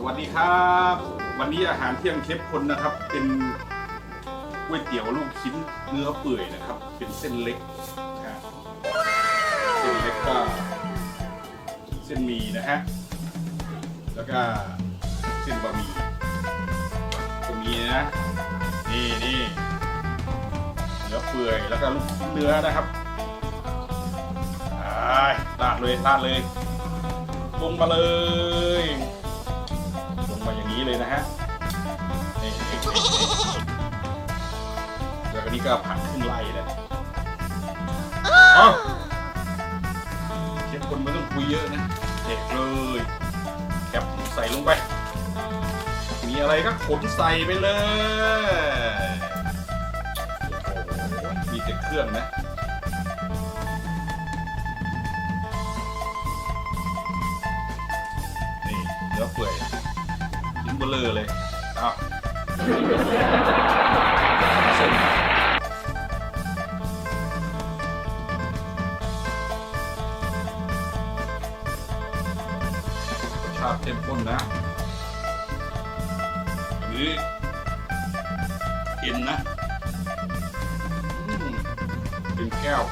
สวัสดีครับ วันนี้อาหารเที่ยงเชฟคนนะครับ เป็นก๋วยเตี๋ยวลูกชิ้นเนื้อเปื่อยนะครับ เป็นเส้นเล็กนะเส้นเล็กก็เส้นหมี่นะฮะแล้วก็เส้นบะหมี่ตรงนี้นะนี่นี่เนื้อเปื่อยแล้วก็ลูกชิ้นเนื้อนะครับอ่าดเลยราดเลยลงมาเลย ก็นี่ก็ผักขึ้นไล่นะเอ้าเชฟคนไม่ต้องคุยเยอะนะเด็กเลยแคปใส่ลงไป มีอะไรก็ขนใส่ไปเลยโอ้โหมีแต่เครื่องนะนี่เนื้อเปื่อยชิ้นเบลอเลยเอาเส้น ชาติเข้มข้นนะ อันนี้เอ็นนะอืมเป็นแก้ว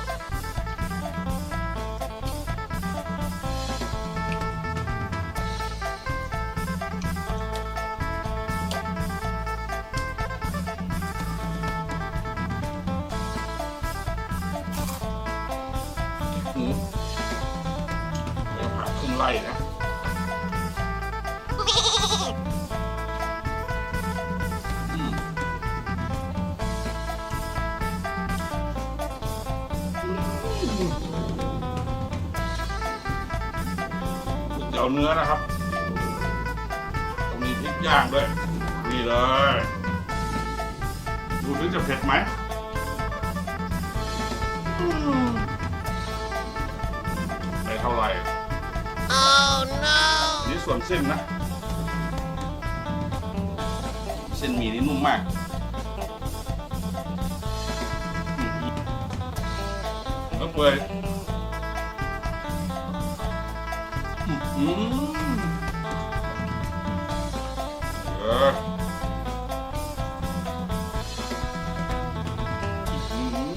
ตี๋ยวเนื้อนะครับต้องมีพริกย่างด้วยนี่เลย ดูถึงจะเผ็ดไหมอืมไม่เท่าไหร่ Oh no! นี่ส่วนเส้นนะ เส้นหมี่นี่นุ่มมากอืมแล้วเปื่อย อืมเอออืม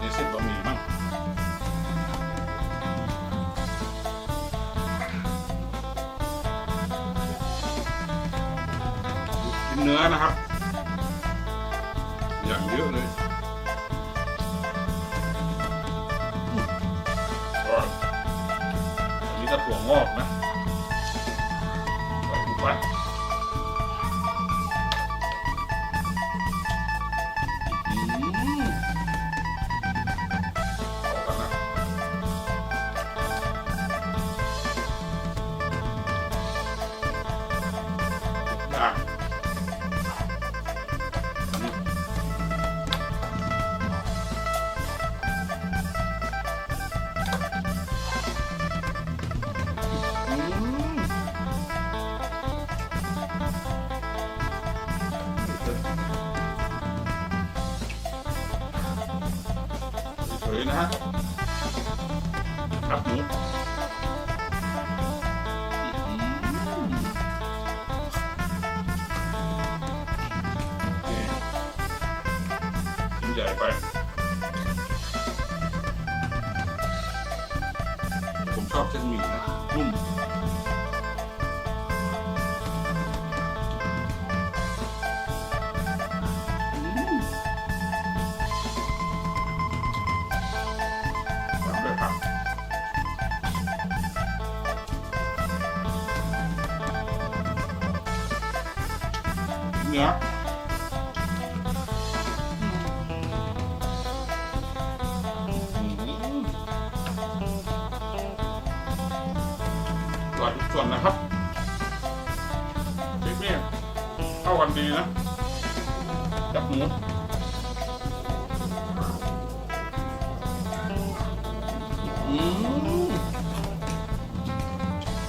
นี่เส้นบะหมี่มั้งกินเนื้อนะครับ อย่างเยอะเลย อันนี้ก็ถั่วงอกนะไปอืมเอากันนะ ยนะฮะครับนี้ใหญ่ไป ผมชอบเส้นหมี่นะนุ่ม เนื้ออืมอร่อยทุกส่วนนะครับพริกเนี่ยเข้ากันดีนะกับหมูอืม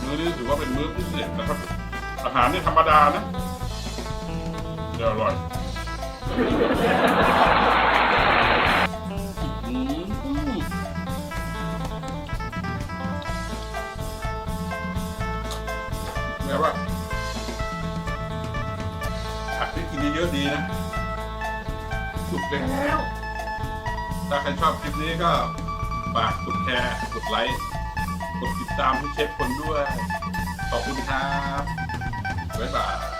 มื้อนี้ถือว่าเป็นมื้อพิเศษนะครับ อาหารนี่ธรรมดานะ เดี๋ยวอร่อยอืมแต่ว่าผักที่กินเยอะๆดีนะสุดแล้ว ถ้าใครชอบคลิปนี้ก็ฝากกดแชร์ กดไลค์ กดติดตามให้เชฟคนด้วย ขอบคุณครับ บ๊ายบาย